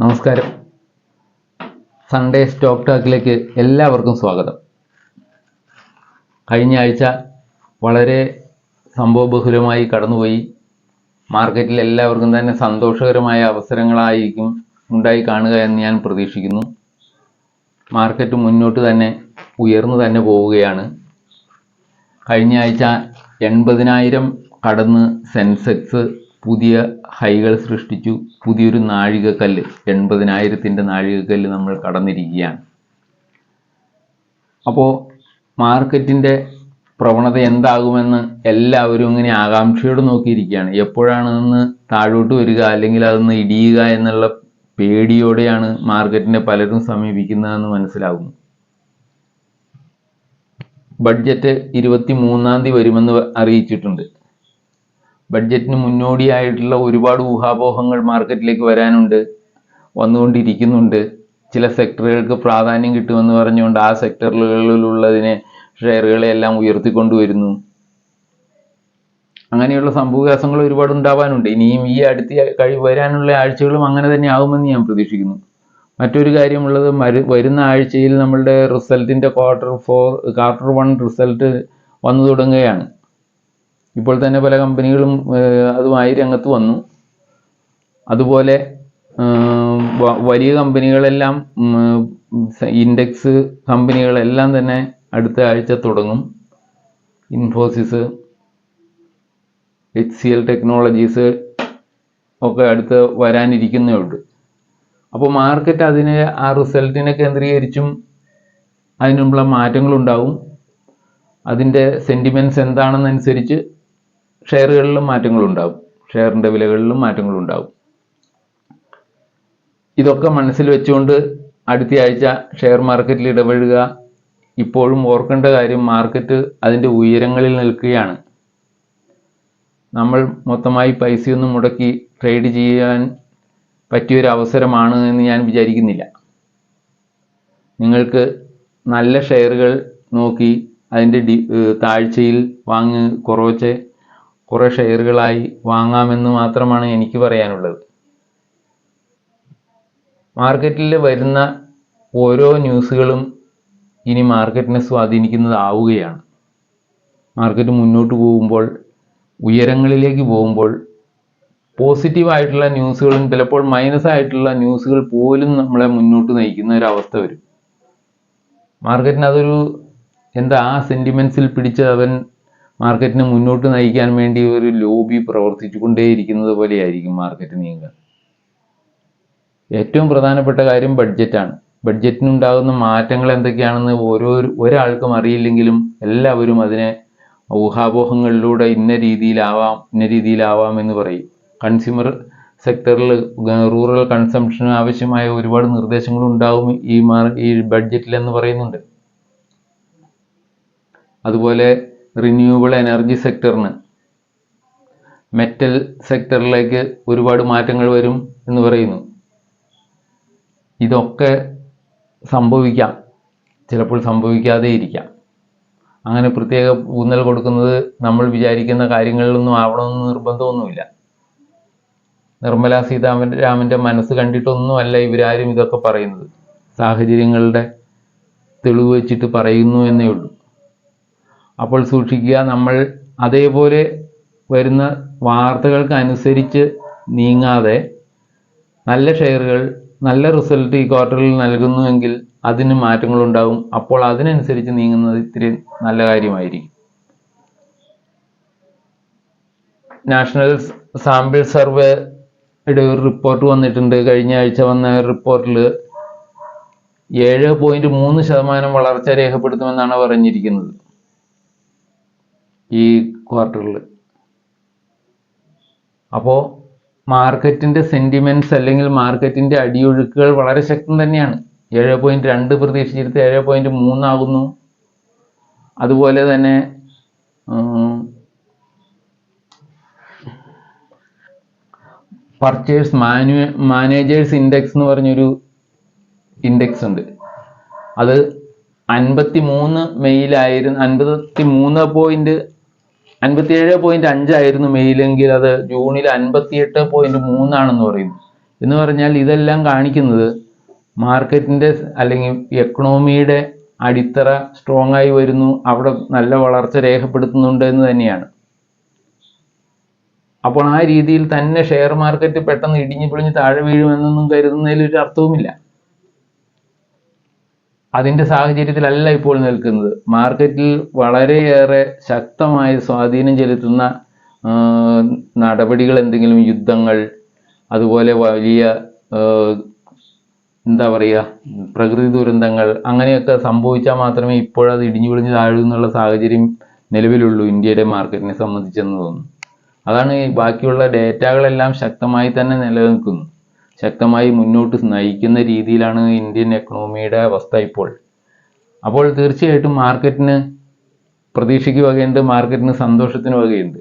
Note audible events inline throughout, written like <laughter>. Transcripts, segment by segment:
നമസ്കാരം. Sunday stock ടാക്കിലേക്ക് എല്ലാവർക്കും സ്വാഗതം. കഴിഞ്ഞ ആഴ്ച വളരെ സംഭവബഹുലമായി കടന്നുപോയി. മാർക്കറ്റിൽ എല്ലാവർക്കും തന്നെ സന്തോഷകരമായ അവസരങ്ങളായിരിക്കും ഉണ്ടായി കാണുക എന്ന് ഞാൻ പ്രതീക്ഷിക്കുന്നു. മാർക്കറ്റ് മുന്നോട്ട് തന്നെ ഉയർന്നു തന്നെ പോവുകയാണ്. കഴിഞ്ഞ ആഴ്ച എൺപതിനായിരം കടന്ന് സെൻസെക്സ് പുതിയ ഹൈകൾ സൃഷ്ടിച്ചു. പുതിയൊരു നാഴികക്കല്ല്. എൺപതിനായിരത്തിന്റെ നാഴികക്കല്ല് നമ്മൾ കടന്നിരിക്കുകയാണ്. അപ്പോൾ മാർക്കറ്റിന്റെ പ്രവണത എന്താകുമെന്ന് എല്ലാവരും ഇങ്ങനെ ആകാംക്ഷയോട് നോക്കിയിരിക്കുകയാണ്. എപ്പോഴാണ് അതൊന്ന് താഴോട്ട് വരിക അല്ലെങ്കിൽ അതൊന്ന് ഇടിയുക എന്നുള്ള പേടിയോടെയാണ് മാർക്കറ്റിനെ പലരും സമീപിക്കുന്നതെന്ന് മനസ്സിലാകുന്നു. ബഡ്ജറ്റ് ഇരുപത്തി മൂന്നാം തീയതി വരുമെന്ന് അറിയിച്ചിട്ടുണ്ട്. ബഡ്ജറ്റിന് മുന്നോടിയായിട്ടുള്ള ഒരുപാട് ഊഹാപോഹങ്ങൾ മാർക്കറ്റിലേക്ക് വരാനുണ്ട് വന്നുകൊണ്ടിരിക്കുന്നുണ്ട്. ചില സെക്ടറുകൾക്ക് പ്രാധാന്യം കിട്ടുമെന്ന് പറഞ്ഞുകൊണ്ട് ആ സെക്ടറുകളിലുള്ളതിനെ ഷെയറുകളെ എല്ലാം ഉയർത്തിക്കൊണ്ടുവരുന്നു. അങ്ങനെയുള്ള സംഭവവികാസങ്ങൾ ഒരുപാട് ഉണ്ടാവാനുണ്ട്. ഇനിയും ഈ അടുത്ത കഴി വരാനുള്ള ആഴ്ചകളും അങ്ങനെ തന്നെ ആകുമെന്ന് ഞാൻ പ്രതീക്ഷിക്കുന്നു. മറ്റൊരു കാര്യമുള്ളത് മരു വരുന്ന ആഴ്ചയിൽ നമ്മളുടെ റിസൾട്ടിന്റെ quarter four quarter one result വന്നു തുടങ്ങുകയാണ്. ഇപ്പോൾ തന്നെ പല കമ്പനികളും അതുമായി രംഗത്ത് വന്നു. അതുപോലെ വലിയ കമ്പനികളെല്ലാം ഇൻഡെക്സ് കമ്പനികളെല്ലാം തന്നെ അടുത്ത ആഴ്ച തുടങ്ങും. Infosys H C L technologies ഒക്കെ അടുത്ത് വരാനിരിക്കുന്നേ ഉള്ളൂ. അപ്പോൾ മാർക്കറ്റ് അതിനെ ആ റിസൾട്ടിനെ കേന്ദ്രീകരിച്ചും അതിനുള്ള മാറ്റങ്ങളുണ്ടാവും. അതിന്റെ സെന്റിമെന്റ്സ് എന്താണെന്നനുസരിച്ച് ഷെയറുകളിലും മാറ്റങ്ങളുണ്ടാവും ഷെയറിന്റെ വിലകളിലും മാറ്റങ്ങളുണ്ടാവും ഇതൊക്കെ മനസ്സിൽ വെച്ചുകൊണ്ട് അടുത്ത ആഴ്ച ഷെയർ മാർക്കറ്റിൽ ഇടപെടുക ഇപ്പോഴും ഓർക്കേണ്ട കാര്യം മാർക്കറ്റ് അതിന്റെ ഉയരങ്ങളിൽ നിൽക്കുകയാണ്. നമ്മൾ മൊത്തമായി പൈസയൊന്നും മുടക്കി ട്രേഡ് ചെയ്യാൻ പറ്റിയൊരു അവസരമാണ് എന്ന് ഞാൻ വിചാരിക്കുന്നില്ല. നിങ്ങൾക്ക് നല്ല ഷെയറുകൾ നോക്കി അതിന്റെ ഡി താഴ്ചയിൽ വാങ്ങി കുറച്ച് കുറേ ഷെയറുകളായി വാങ്ങാമെന്ന് മാത്രമാണ് എനിക്ക് പറയാനുള്ളത്. മാർക്കറ്റിൽ വരുന്ന ഓരോ ന്യൂസുകളും ഇനി മാർക്കറ്റിനെ സ്വാധീനിക്കുന്നതാവുകയാണ് മാർക്കറ്റ് മുന്നോട്ട് പോകുമ്പോൾ ഉയരങ്ങളിലേക്ക് പോകുമ്പോൾ പോസിറ്റീവായിട്ടുള്ള ന്യൂസുകളും ചിലപ്പോൾ മൈനസ് ആയിട്ടുള്ള ന്യൂസുകൾ പോലും നമ്മളെ മുന്നോട്ട് നയിക്കുന്ന ഒരു അവസ്ഥ വരും. മാർക്കറ്റിന് അതൊരു എന്താ ആ സെന്റിമെൻസിൽ പിടിച്ച് അവൻ മാർക്കറ്റിനെ മുന്നോട്ട് നയിക്കാൻ വേണ്ടി ഒരു ലോബി പ്രവർത്തിച്ചു കൊണ്ടേയിരിക്കുന്നത് പോലെയായിരിക്കും മാർക്കറ്റ് നീങ്ങുക. ഏറ്റവും പ്രധാനപ്പെട്ട കാര്യം ബഡ്ജറ്റാണ്. ബഡ്ജറ്റിനുണ്ടാകുന്ന മാറ്റങ്ങൾ എന്തൊക്കെയാണെന്ന് ഓരോ ഒരാൾക്കും അറിയില്ലെങ്കിലും എല്ലാവരും അതിനെ ഊഹാപോഹങ്ങളിലൂടെ ഇന്ന രീതിയിലാവാം ഇന്ന രീതിയിലാവാം എന്ന് പറയും. കൺസ്യൂമർ സെക്ടറിൽ റൂറൽ കൺസംഷന് ആവശ്യമായ ഒരുപാട് നിർദ്ദേശങ്ങൾ ഉണ്ടാവും ഈ മാർ ഈ ബഡ്ജറ്റിൽ എന്ന് പറയുന്നുണ്ട്. അതുപോലെ റിന്യൂവബിൾ എനർജി സെക്ടറിന് മെറ്റൽ സെക്ടറിലേക്ക് ഒരുപാട് മാറ്റങ്ങൾ വരും എന്ന് പറയുന്നു. ഇതൊക്കെ സംഭവിക്കാം. ചിലപ്പോൾ സംഭവിക്കാതെ ഇരിക്കാം. അങ്ങനെ പ്രത്യേക ഊന്നൽ കൊടുക്കുന്നത് നമ്മൾ വിചാരിക്കുന്ന കാര്യങ്ങളിലൊന്നും ആവണമെന്ന് നിർബന്ധമൊന്നുമില്ല. നിർമ്മല സീതാരാമൻ രാമന്റെ മനസ്സ് കണ്ടിട്ടൊന്നുമല്ല ഇവരാരും ഇതൊക്കെ പറയുന്നത്. സാഹചര്യങ്ങളുടെ തെളിവ് വെച്ചിട്ട് പറയുന്നു എന്നേ ഉള്ളൂ. അപ്പോൾ സൂക്ഷിക്കുക. നമ്മൾ അതേപോലെ വരുന്ന വാർത്തകൾക്ക് അനുസരിച്ച് നീങ്ങാതെ നല്ല ഷെയറുകൾ നല്ല റിസൾട്ട് ഈ ക്വാർട്ടറിൽ നൽകുന്നുവെങ്കിൽ അതിന് മാറ്റങ്ങളുണ്ടാവും. അപ്പോൾ അതിനനുസരിച്ച് നീങ്ങുന്നത് ഇത്തിരി നല്ല കാര്യമായിരിക്കും. നാഷണൽ സാമ്പിൾ സർവേയുടെ ഒരു റിപ്പോർട്ട് വന്നിട്ടുണ്ട്. കഴിഞ്ഞ ആഴ്ച വന്ന റിപ്പോർട്ടിൽ ഏഴ് പോയിന്റ് മൂന്ന് ശതമാനം വളർച്ച രേഖപ്പെടുത്തുമെന്നാണ് പറഞ്ഞിരിക്കുന്നത്. ഈ ക്വാർട്ടറിൽ അപ്പോൾ മാർക്കറ്റിന്റെ സെന്റിമെന്റ്സ് അല്ലെങ്കിൽ മാർക്കറ്റിന്റെ അടിയൊഴുക്കുകൾ വളരെ ശക്തം തന്നെയാണ്. ഏഴ് പോയിന്റ് രണ്ട് പ്രതീക്ഷിച്ചിരുത്ത് ഏഴ് പോയിന്റ് മൂന്നാകുന്നു അതുപോലെ തന്നെ പർച്ചേഴ്സ് മാനു മാനേജേഴ്സ് ഇൻഡെക്സ് എന്ന് പറഞ്ഞൊരു ഇൻഡെക്സ് ഉണ്ട്. അത് അൻപത്തി മൂന്ന് മെയ്യിലായിരുന്നു അൻപത്തി മൂന്ന് അൻപത്തിയേഴ് പോയിന്റ് അഞ്ചായിരുന്നു മെയിലെങ്കിൽ അത് ജൂണിൽ അൻപത്തിയെട്ട് പോയിന്റ് മൂന്നാണെന്ന് പറയുന്നു. എന്ന് പറഞ്ഞാൽ ഇതെല്ലാം കാണിക്കുന്നത് മാർക്കറ്റിന്റെ അല്ലെങ്കിൽ എക്കണോമിയുടെ അടിത്തറ സ്ട്രോങ് ആയി വരുന്നു അവിടെ നല്ല വളർച്ച രേഖപ്പെടുത്തുന്നുണ്ട് എന്ന് തന്നെയാണ്. അപ്പോൾ ആ രീതിയിൽ തന്നെ ഷെയർ മാർക്കറ്റ് പെട്ടെന്ന് ഇടിഞ്ഞു പൊളിഞ്ഞ് താഴെ വീഴുമെന്നൊന്നും കരുതുന്നതിൽ ഒരു അർത്ഥവുമില്ല. അതിന്റെ സാഹചര്യത്തിലല്ല ഇപ്പോൾ നിൽക്കുന്നത്. മാർക്കറ്റിൽ വളരെയേറെ ശക്തമായ സ്വാധീനം ചെലുത്തുന്ന നടപടികൾ എന്തെങ്കിലും യുദ്ധങ്ങൾ അതുപോലെ വലിയ എന്താ പറയുക പ്രകൃതി ദുരന്തങ്ങൾ അങ്ങനെയൊക്കെ സംഭവിച്ചാൽ മാത്രമേ ഇപ്പോഴത് ഇടിഞ്ഞു പൊളിഞ്ഞ് താഴൂ എന്നുള്ള സാഹചര്യം നിലവിലുള്ളൂ ഇന്ത്യയുടെ മാർക്കറ്റിനെ സംബന്ധിച്ചെന്ന് തോന്നുന്നു. അതാണ് ബാക്കിയുള്ള ഡേറ്റകളെല്ലാം ശക്തമായി തന്നെ നിലനിൽക്കുന്നു. ശക്തമായി മുന്നോട്ട് നയിക്കുന്ന രീതിയിലാണ് ഇന്ത്യൻ എക്കണോമിയുടെ അവസ്ഥ ഇപ്പോൾ. അപ്പോൾ തീർച്ചയായിട്ടും മാർക്കറ്റിന് പ്രതീക്ഷയ്ക്ക് വകയുണ്ട് മാർക്കറ്റിന് സന്തോഷത്തിന് വകയുണ്ട്.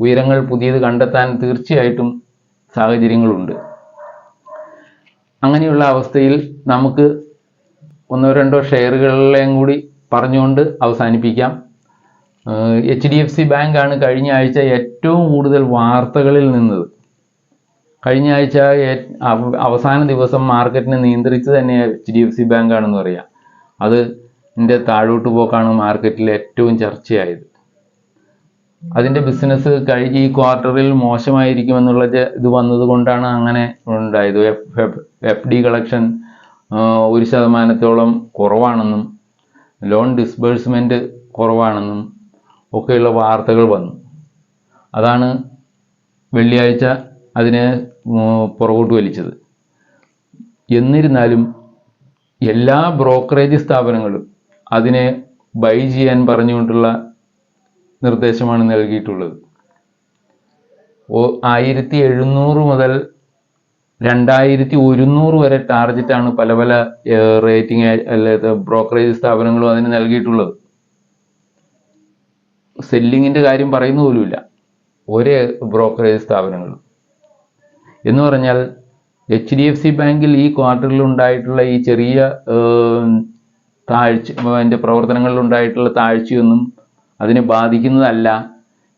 ഉയരങ്ങൾ പുതിയത് കണ്ടെത്താൻ തീർച്ചയായിട്ടും സാഹചര്യങ്ങളുണ്ട്. അങ്ങനെയുള്ള അവസ്ഥയിൽ നമുക്ക് ഒന്നോ രണ്ടോ ഷെയറുകളിലെയും കൂടി പറഞ്ഞുകൊണ്ട് അവസാനിപ്പിക്കാം. എച്ച് ഡി എഫ് സി ബാങ്കാണ് കഴിഞ്ഞ ആഴ്ച ഏറ്റവും കൂടുതൽ വാർത്തകളിൽ നിന്നത്. കഴിഞ്ഞ ആഴ്ച അവസാന ദിവസം മാർക്കറ്റിനെ നിയന്ത്രിച്ച് തന്നെ H D F C bank ആണെന്ന് പറയാം. അത് ഇതിന്റെ താഴോട്ട് പോക്കാണ് മാർക്കറ്റിൽ ഏറ്റവും ചർച്ചയായത്. അതിന്റെ ബിസിനസ് കഴിഞ്ഞ ഈ ക്വാർട്ടറിൽ മോശമായിരിക്കുമെന്നുള്ള ഇത് വന്നത് കൊണ്ടാണ് അങ്ങനെ ഉണ്ടായത്. എഫ് ഡി കളക്ഷൻ ഒരു ശതമാനത്തോളം കുറവാണെന്നും ലോൺ ഡിസ്ബേഴ്സ്മെന്റ് കുറവാണെന്നും ഒക്കെയുള്ള വാർത്തകൾ വന്നു. അതാണ് വെള്ളിയാഴ്ച അതിനെ പുറകോട്ട് വലിച്ചത്. എന്നിരുന്നാലും എല്ലാ ബ്രോക്കറേജ് സ്ഥാപനങ്ങളും അതിനെ ബൈ ചെയ്യാൻ പറഞ്ഞുകൊണ്ടുള്ള നിർദ്ദേശമാണ് നൽകിയിട്ടുള്ളത്. ആയിരത്തി എഴുന്നൂറ് മുതൽ രണ്ടായിരത്തി ഒരുന്നൂറ് വരെ ടാർഗറ്റാണ് പല പല റേറ്റിംഗ് അല്ലാതെ ബ്രോക്കറേജ് സ്ഥാപനങ്ങളും അതിന് നൽകിയിട്ടുള്ളത്. സെല്ലിങ്ങിന്റെ കാര്യം പറയുന്ന പോലുമില്ല. ഒരേ ബ്രോക്കറേജ് സ്ഥാപനങ്ങളും. എന്ന് പറഞ്ഞാൽ എച്ച് ഡി എഫ് സി ബാങ്കിൽ ഈ ക്വാർട്ടറിൽ ഉണ്ടായിട്ടുള്ള ഈ ചെറിയ താഴ്ച അതിന്റെ പ്രവർത്തനങ്ങളിൽ ഉണ്ടായിട്ടുള്ള താഴ്ചയൊന്നും അതിനെ ബാധിക്കുന്നതല്ല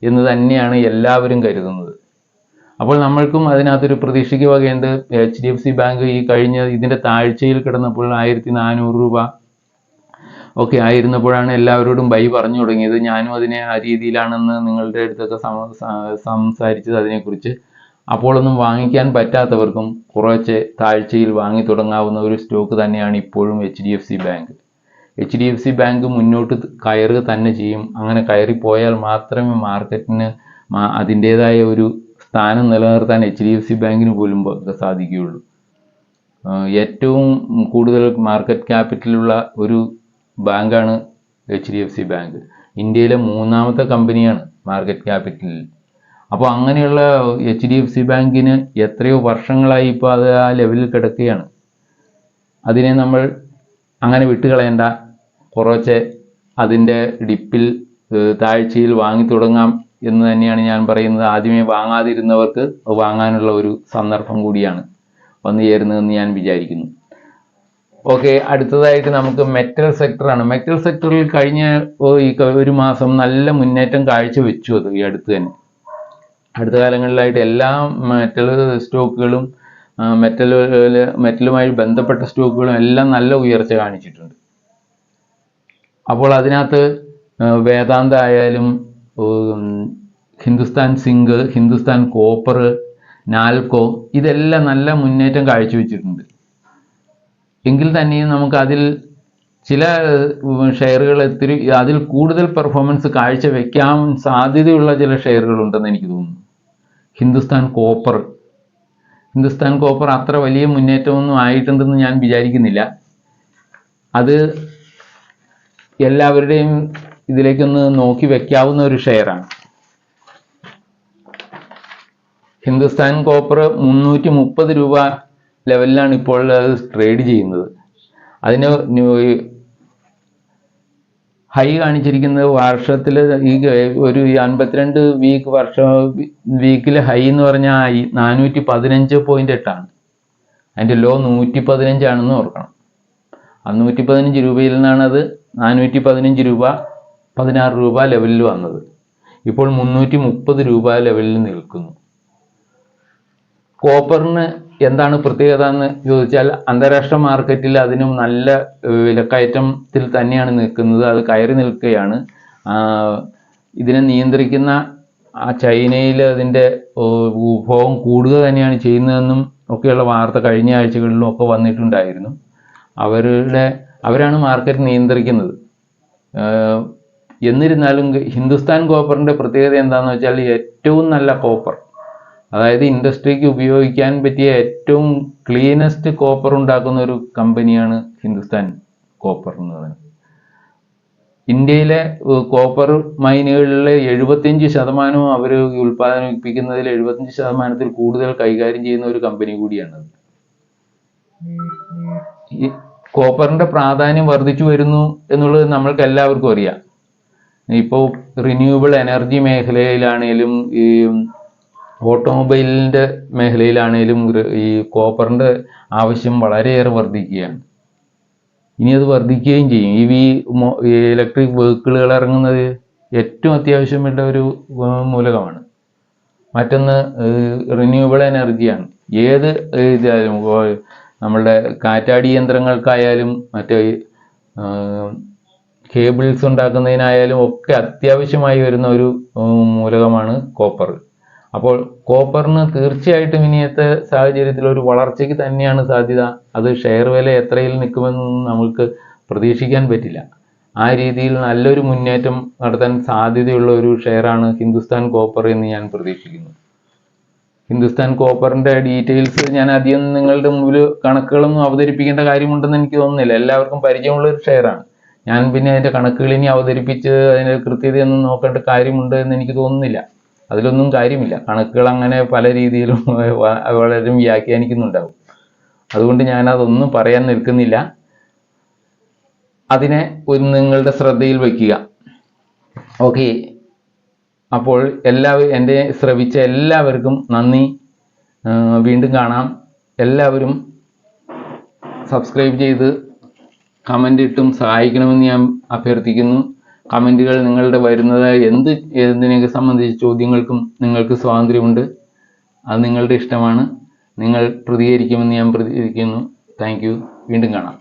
എന്ന് തന്നെയാണ് എല്ലാവരും കരുതുന്നത്. അപ്പോൾ നമ്മൾക്കും അതിനകത്തൊരു പ്രതീക്ഷയ്ക്ക് വകയുണ്ട്. H D F C bank ഈ കഴിഞ്ഞ ഇതിന്റെ താഴ്ചയിൽ കിടന്നപ്പോൾ ആയിരത്തി നാനൂറ് രൂപ ഒക്കെ ആയിരുന്നപ്പോഴാണ് എല്ലാവരോടും ബൈ പറഞ്ഞു തുടങ്ങിയത്. ഞാനും അതിനെ ആ രീതിയിലാണെന്ന് നിങ്ങളുടെ അടുത്തൊക്കെ സംസാരിച്ചത് അതിനെക്കുറിച്ച്. അപ്പോഴൊന്നും വാങ്ങിക്കാൻ പറ്റാത്തവർക്കും കുറച്ച് താഴ്ചയിൽ വാങ്ങി തുടങ്ങാവുന്ന ഒരു സ്റ്റോക്ക് തന്നെയാണ് ഇപ്പോഴും H D F C bank H D F C bank മുന്നോട്ട് കയറുക തന്നെ ചെയ്യും. അങ്ങനെ കയറിപ്പോയാൽ മാത്രമേ മാർക്കറ്റിന് അതിന്റെതായ ഒരു സ്ഥാനം നിലനിർത്താൻ എച്ച് ഡി എഫ് സി ബാങ്കിന് പോലും സാധിക്കുകയുള്ളൂ. ഏറ്റവും കൂടുതൽ മാർക്കറ്റ് ക്യാപിറ്റലുള്ള ഒരു ബാങ്കാണ് H D F C bank ഇന്ത്യയിലെ മൂന്നാമത്തെ കമ്പനിയാണ് മാർക്കറ്റ് ക്യാപിറ്റലിൽ. അപ്പോൾ അങ്ങനെയുള്ള എച്ച് ഡി എഫ് സി ബാങ്കിന് എത്രയോ വർഷങ്ങളായി ഇപ്പോൾ അത് ആ ലെവലിൽ കിടക്കുകയാണ്. അതിനെ നമ്മൾ അങ്ങനെ വിട്ടുകളയണ്ട. കുറച്ച് അതിന്റെ ഡിപ്പിൽ താഴ്ചയിൽ വാങ്ങി തുടങ്ങാം എന്ന് തന്നെയാണ് ഞാൻ പറയുന്നത്. ആദ്യമേ വാങ്ങാതിരുന്നവർക്ക് വാങ്ങാനുള്ള ഒരു സന്ദർഭം കൂടിയാണ് വന്നു ചേരുന്നതെന്ന് ഞാൻ വിചാരിക്കുന്നു. ഓക്കെ അടുത്തതായിട്ട് നമുക്ക് മെറ്റൽ സെക്ടറാണ്. മെറ്റൽ സെക്ടറിൽ കഴിഞ്ഞ ഒരു മാസം നല്ല മുന്നേറ്റം കാഴ്ചവെച്ചു അത് ഈ അടുത്ത് തന്നെ. അടുത്ത കാലങ്ങളിലായിട്ട് എല്ലാ മെറ്റൽ സ്റ്റോക്കുകളും മെറ്റൽ മെറ്റലുമായി ബന്ധപ്പെട്ട സ്റ്റോക്കുകളും എല്ലാം നല്ല ഉയർച്ച കാണിച്ചിട്ടുണ്ട്. അപ്പോൾ അതിനകത്ത് വേദാന്ത ആയാലും ഹിന്ദുസ്ഥാൻ സിങ്ക് ഹിന്ദുസ്ഥാൻ കോപ്പർ നാൽക്കോ ഇതെല്ലാം നല്ല മുന്നേറ്റം കാഴ്ചവെച്ചിട്ടുണ്ട്. എങ്കിൽ തന്നെയും നമുക്ക് അതിൽ ചില ഷെയറുകൾ ഇത്തിരി അതിൽ കൂടുതൽ പെർഫോമൻസ് കാഴ്ച കാഴ്ചവെക്കാൻ സാധ്യതയുള്ള ചില ഷെയറുകൾ ഉണ്ടെന്ന് എനിക്ക് തോന്നുന്നു. ഹിന്ദുസ്ഥാൻ കോപ്പർ. ഹിന്ദുസ്ഥാൻ കോപ്പർ അത്ര വലിയ മുന്നേറ്റമൊന്നും ആയിട്ടുണ്ടെന്ന് ഞാൻ വിചാരിക്കുന്നില്ല. അത് എല്ലാവരുടെയും ഇതിലേക്കൊന്ന് നോക്കി വെക്കാവുന്ന ഒരു ഷെയറാണ്. ഹിന്ദുസ്ഥാൻ കോപ്പർ മുന്നൂറ്റി മുപ്പത് രൂപ ലെവലിലാണ് ഇപ്പോൾ അത് ട്രേഡ് ചെയ്യുന്നത്. അതിന് ഹൈ കാണിച്ചിരിക്കുന്നത് വർഷത്തിൽ ഈ ഒരു അൻപത്തിരണ്ട് വീക്ക് വർഷം വീക്കിൽ ഹൈ എന്ന് പറഞ്ഞാൽ നാനൂറ്റി പതിനഞ്ച് പോയിന്റ് എട്ടാണ് അതിന്റെ ലോ നൂറ്റി പതിനഞ്ചാണെന്ന് ഓർക്കണം. ആ നൂറ്റി പതിനഞ്ച് രൂപയിൽ നിന്നാണ് അത് നാനൂറ്റി പതിനഞ്ച് രൂപ പതിനാറ് രൂപ ലെവലിൽ വന്നത്. ഇപ്പോൾ മുന്നൂറ്റി മുപ്പത് രൂപ ലെവലിൽ നിൽക്കുന്നു. കോപ്പറിന് എന്താണ് പ്രത്യേകത എന്ന് ചോദിച്ചാൽ അന്താരാഷ്ട്ര മാർക്കറ്റിൽ അതിനും നല്ല വിലക്കയറ്റത്തിൽ തന്നെയാണ് നിൽക്കുന്നത്. അത് കയറി നിൽക്കുകയാണ്. ഇതിനെ നിയന്ത്രിക്കുന്ന ആ ചൈനയിൽ അതിന്റെ ഉപഭോഗം കൂടുക തന്നെയാണ് ചെയ്യുന്നതെന്നും ഒക്കെയുള്ള വാർത്ത കഴിഞ്ഞ ആഴ്ചകളിലും ഒക്കെ വന്നിട്ടുണ്ടായിരുന്നു. അവരുടെ അവരാണ് മാർക്കറ്റ് നിയന്ത്രിക്കുന്നത്. എന്നിരുന്നാലും ഹിന്ദുസ്ഥാൻ കോപ്പറിന്റെ പ്രത്യേകത എന്താണെന്ന് വെച്ചാൽ ഏറ്റവും നല്ല കോപ്പർ. അതായത് ഇൻഡസ്ട്രിക്ക് ഉപയോഗിക്കാൻ പറ്റിയ ഏറ്റവും ക്ലീനസ്റ്റ് കോപ്പർ ഉണ്ടാക്കുന്ന ഒരു കമ്പനിയാണ് ഹിന്ദുസ്ഥാൻ കോപ്പർ എന്ന് പറയുന്നത്. ഇന്ത്യയിലെ കോപ്പർ മൈനുകളിലെ എഴുപത്തിയഞ്ച് ശതമാനവും അവർ ഉൽപ്പാദിപ്പിക്കുന്നതിൽ എഴുപത്തിയഞ്ച് ശതമാനത്തിൽ കൂടുതൽ കൈകാര്യം ചെയ്യുന്ന ഒരു കമ്പനി കൂടിയാണത് ഈ കോപ്പറിന്റെ പ്രാധാന്യം വർദ്ധിച്ചു വരുന്നു എന്നുള്ളത് നമ്മൾക്ക് എല്ലാവർക്കും അറിയാം. ഇപ്പോൾ റിന്യൂവബിൾ എനർജി മേഖലയിലാണേലും ഈ ഓട്ടോമൊബൈലിന്റെ മേഖലയിലാണേലും ഈ കോപ്പറിന്റെ ആവശ്യം വളരെയേറെ വർദ്ധിക്കുകയാണ്. ഇനി അത് വർദ്ധിക്കുകയും ചെയ്യും. ഈ ഇലക്ട്രിക് വെഹിക്കിളുകൾ ഇറങ്ങുന്നത് ഏറ്റവും അത്യാവശ്യമുള്ള ഒരു മൂലകമാണ്. മറ്റൊന്ന് റിന്യൂവബിൾ എനർജിയാണ് ഏത് ഇതായാലും നമ്മളുടെ കാറ്റാടി യന്ത്രങ്ങൾക്കായാലും മറ്റേ കേബിൾസ് ഉണ്ടാക്കുന്നതിനായാലും ഒക്കെ അത്യാവശ്യമായി വരുന്ന ഒരു മൂലകമാണ് കോപ്പർ അപ്പോൾ കോപ്പറിന് തീർച്ചയായിട്ടും ഇനിയത്തെ സാഹചര്യത്തിൽ ഒരു വളർച്ചയ്ക്ക് തന്നെയാണ് സാധ്യത. അത് ഷെയർ വില എത്രയിൽ നിൽക്കുമെന്നൊന്നും നമുക്ക് പ്രതീക്ഷിക്കാൻ പറ്റില്ല. ആ രീതിയിൽ നല്ലൊരു മുന്നേറ്റം നടത്താൻ സാധ്യതയുള്ള ഒരു ഷെയറാണ് ഹിന്ദുസ്ഥാൻ കോപ്പർ എന്ന് ഞാൻ പ്രതീക്ഷിക്കുന്നു. ഹിന്ദുസ്ഥാൻ കോപ്പറിന്റെ ഡീറ്റെയിൽസ് ഞാൻ അധികം നിങ്ങളുടെ മുമ്പിൽ കണക്കുകളൊന്നും അവതരിപ്പിക്കേണ്ട കാര്യമുണ്ടെന്ന് എനിക്ക് തോന്നുന്നില്ല. എല്ലാവർക്കും പരിചയമുള്ള ഒരു ഷെയറാണ്. ഞാൻ പിന്നെ അതിന്റെ കണക്കുകൾ ഇനി അവതരിപ്പിച്ച് അതിന്റെ കൃത്യതയൊന്നും നോക്കേണ്ട കാര്യമുണ്ട് എന്ന് എനിക്ക് തോന്നുന്നില്ല. അതിലൊന്നും കാര്യമില്ല. കണക്കുകൾ അങ്ങനെ പല രീതിയിലും <laughs> വളരും വ്യാഖ്യാനിക്കുന്നുണ്ടാവും. അതുകൊണ്ട് ഞാൻ അതൊന്നും പറയാൻ നിൽക്കുന്നില്ല. അതിനെ ഒരു നിങ്ങളുടെ ശ്രദ്ധയിൽ വയ്ക്കുക. ഓക്കെ. അപ്പോൾ എല്ലാ എന്റെ ശ്രവിച്ച എല്ലാവർക്കും നന്ദി. വീണ്ടും കാണാം. എല്ലാവരും സബ്സ്ക്രൈബ് ചെയ്ത് കമന്റ് ഇട്ടും സഹായിക്കണമെന്ന് ഞാൻ അഭ്യർത്ഥിക്കുന്നു. കമന്റുകൾ നിങ്ങളുടെ വരുന്നത് എന്ത് എന്തിനെ സംബന്ധിച്ച ചോദ്യങ്ങൾക്കും നിങ്ങൾക്ക് സ്വാതന്ത്ര്യമുണ്ട് അത് നിങ്ങളുടെ ഇഷ്ടമാണ്. നിങ്ങൾ പ്രതികരിക്കുമെന്ന് ഞാൻ പ്രതികരിക്കുന്നു താങ്ക് വീണ്ടും കാണാം.